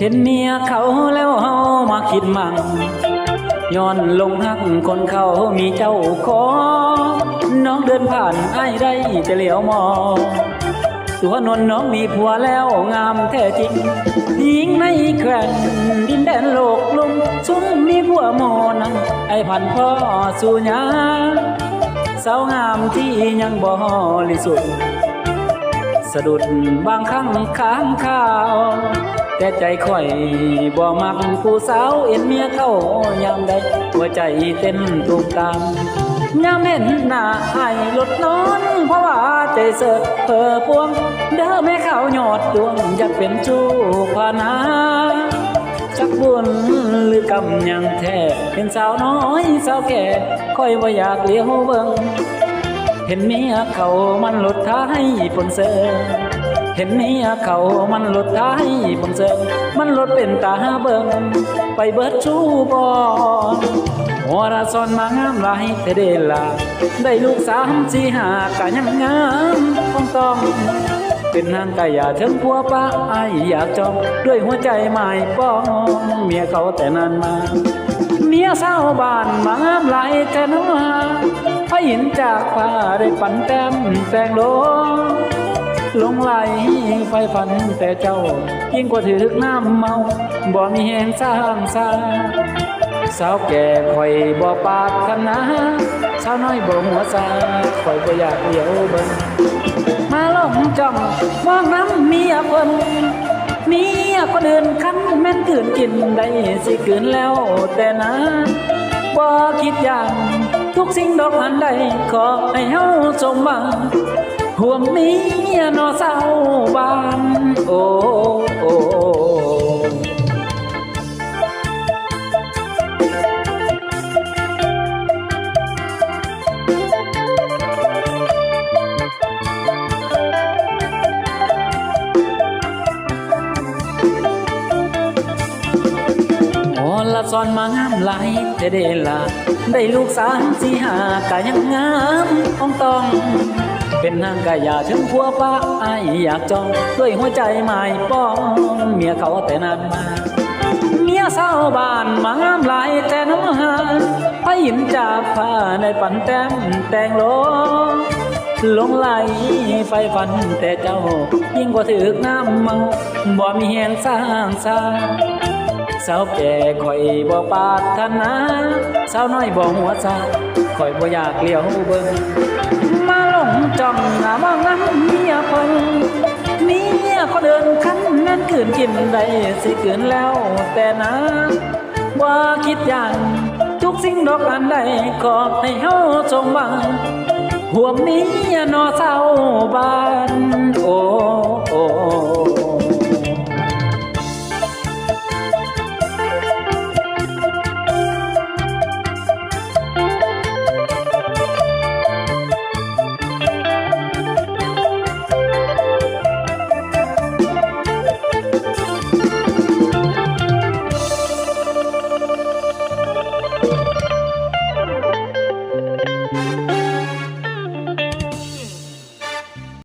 เห็นเมียเขาแล้วเฮามาคิดมั่งย้อนลงหักคนเขามีเจ้าของน้องเดินผ่านไอ้ได้แต่เหลียวมองตัวนวลน้องมีผัวแล้วงามแท้จริงหญิงในแคว้นดินแดนโลกลุมซุ่มมีผัวโมนังไอ้พันพ่อสู่ยาสาวงามที่ยังบ่ลิสุดสะดุดบางครั้งค้างข้าว แต่ใจข่อยบ่มักผู้สาวเอ็นเมียเข้ายามใดหัวใจเต้นตุมตามยามเห็นหน้าให้ลดนอน เพราะว่าใจเสิร์เพอพวง เด้อแม่ข้าวยอดดวงอยากเป็นจูพานาจักบุญหรือกำยังแท้เป็นสาวน้อยสาวแก่ค่อยว่าอยากเลี้ยวเบิงเห็นเมียเขามันหลุดท้ายบนเสือ เห็นเมียเขามันหลุดท้ายบนเสือมันหลุดเป็นตาเบิงไปเบิดชูบอนหัวระซอนมางามหลายแต่เดลาได้ลูกสามสี่หากะยังงามต้องต้อง เป็นนางกายาถึงผัวป้าไอายอยากจองด้วยหัวใจหมายป้องเมียเขาแต่นานมาเมียสาวบ้านมางามหลายแต่น้ำมาพระหินจากผ้าได้ปันแต้มแต่งโล หลงไหลไฟฝันแต่เจ้า ยิ่งกว่าถือน้ำเมาบ่มีแหงสร้างสาสาวแก่คอยบ่ปาดคณะสาวน้อยบ่หัวซาคอยบ่อยากเลี้ยวเบิ่งมาลงจ้องมองน้ำเมียคนเมียคนอื่นคันแม่นกืนกินได้สิกืนแล้วแต่นะบ่คิดอย่างทุกสิ่งดอกอันใดขอให้เฮาสมหวัง ห่วงเมียนอเศร้าบานโอ้โอ้ละซอนมางามหลายแต่เดลาได้ลูกสามสี่ห้ากะยังงามต้องต้อง เป็นนางกายาถึงผัวป้าไอายอยากจองด้วยหัวใจหมายป้องเมียเขาแต่นานมาเมียสาวบ้านมางามหลายแต่น้ำหานพระหินจากผ้าในปันแต้มแต่งโลลงไหลไฟฟันแต่เจ้า ยิ่งกว่าถือกน้ำเมาบ่มีแหงสร้างสาสาวแก่ข่อยบ่ปารถนาสาวน้อยบ่หัวซาข่อยบ่อยากเลี้ยวเบิ่งมาหลง จ้องหน้ามองน้ำเมียคนเมียคนเดินขั้นแม่นขืนกินได้สิขืนแล้วแต่นะว่าคิดอย่างทุกสิ่งดอกอันใดขอให้เฮาสมบังห่วงเมียนอเศร้าบาน